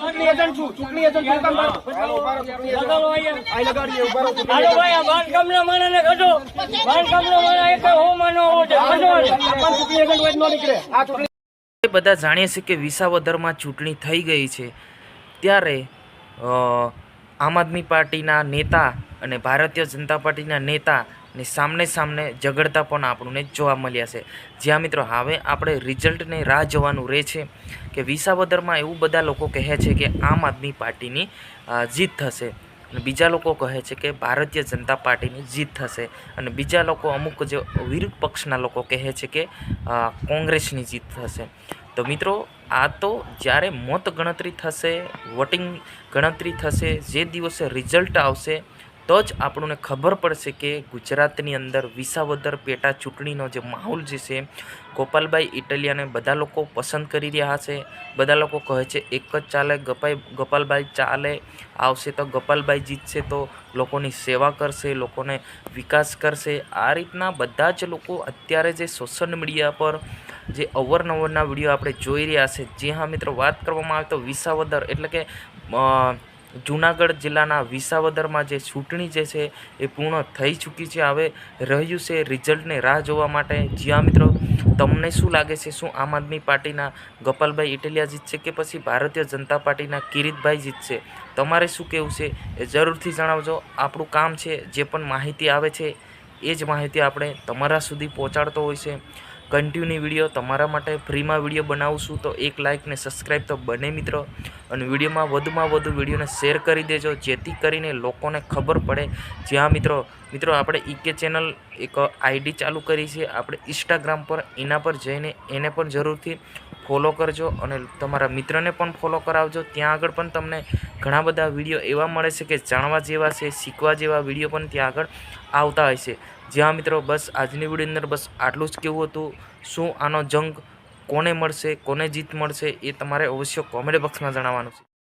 ચૂંટણી એજન્ટ છું ચૂંટણી એજન્ટ છું કામ કરો. હાલો, ઊભા રહો, ચૂંટણી એજન્ટ. લગાવો અહીંયા. લગાડીએ, ઊભા રહો, ચૂંટણી હાલો એજન્ટ. ભાઈ, આ બાંધકામના માણસને કાઢો. બાંધકામના માણસ એક હો માનો હોવો જોઈએ. કાઢો. આ ચૂંટણી એજન્ટ હોય ન નીકળે આ ચૂંટણી બધા જાણીએ છીએ કે વિસાવદરમાં ચૂંટણી થઈ ગઈ છે ત્યારે આમ આદમી પાર્ટીના નેતા અને ભારતીય જનતા પાર્ટીના નેતાની સામને સામને ઝઘડતા પણ આપણને જોવા મળ્યા છે. જ્યાં મિત્રો, હવે આપણે રિઝલ્ટને રાહ જોવાનું રહે છે કે વિસાવદરમાં એવું બધા લોકો કહે છે કે આમ આદમી પાર્ટીની જીત થશે. અને બીજા લોકો કહે છે કે ભારતીય જનતા પાર્ટીની જીત થશે. અને બીજા લોકો અમુક જે વિરુદ્ધ પક્ષના લોકો કહે છે કે કોંગ્રેસની જીત થશે. તો મિત્રો, આ તો જ્યારે મત ગણતરી થશે, વોટિંગ ગણતરી થશે, જે દિવસે રિઝલ્ટ આવશે તો જ આપણને ખબર પડશે કે ગુજરાતની અંદર વિસાવદર પેટા ચૂંટણીનો જે માહોલ જે છે, ગોપાલભાઈ ઇટલિયાને બધા લોકો પસંદ કરી રહ્યા હશે બધા લોકો કહે છે, એક જ ચાલે, ગપાઈ, ગોપાલભાઈ ચાલે, આવશે તો ગોપાલભાઈ જીતશે તો લોકોની સેવા કરશે, લોકોને વિકાસ કરશે. આ રીતના બધા જ લોકો અત્યારે જે સોશિયલ મીડિયા પર જે અવરનવરના વીડિયો આપણે જોઈ રહ્યા છે. જે હા મિત્રો વાત કરવામાં આવે તો વિસાવદર એટલે કે જુનાગઢ જિલ્લાના વિસાવદરમાં જે ચૂંટણી જે છે એ પૂર્ણ થઈ ચૂકી છે. હવે રહ્યું છે રિઝલ્ટને રાહ જોવા માટે. જ્યાં મિત્રો, તમને શું લાગે છે? શું આમ આદમી પાર્ટીના ગોપાલભાઈ ઇટલિયા જીતશે કે પછી ભારતીય જનતા પાર્ટીના કિરીટભાઈ જીતશે તમારે શું કહેવું છે એ જરૂરથી જણાવજો. આપણું કામ છે જે પણ માહિતી આવે છે એ જ માહિતી આપણે તમારા સુધી પહોંચાડતો હોય છે. કન્ટિન્યુ વીડિયો તમારા માટે ફ્રીમાં વીડિયો બનાવશું, તો એક લાઇક ને સબસ્ક્રાઈબ તો બને મિત્રો. અને વિડીયોમાં વધુમાં વધુ વિડીયોને શેર કરી દેજો, જેથી કરીને લોકોને ખબર પડે. જ્યાં મિત્રો મિત્રો આપણે ઈકે ચેનલ એક આઈડી ચાલુ કરી છે, આપણે ઇન્સ્ટાગ્રામ પર, એના પર જઈને એને પણ જરૂરથી ફોલો કરજો અને તમારા મિત્રને પણ ફોલો કરાવજો. ત્યાં આગળ પણ તમને ઘણા બધા વીડિયો એવા મળે છે કે જાણવા જેવા છે, શીખવા જેવા વીડિયો પણ ત્યાં આગળ આવતા હોય છે. જ્યાં મિત્રો, બસ આજની વીડિયો અંદર બસ આટલું જ કેવું હતું. શું આનો જંગ કોને મળશે, કોને જીત મળશે એ તમારે અવશ્ય કોમેન્ટ બોક્સમાં જણાવવાનું છે.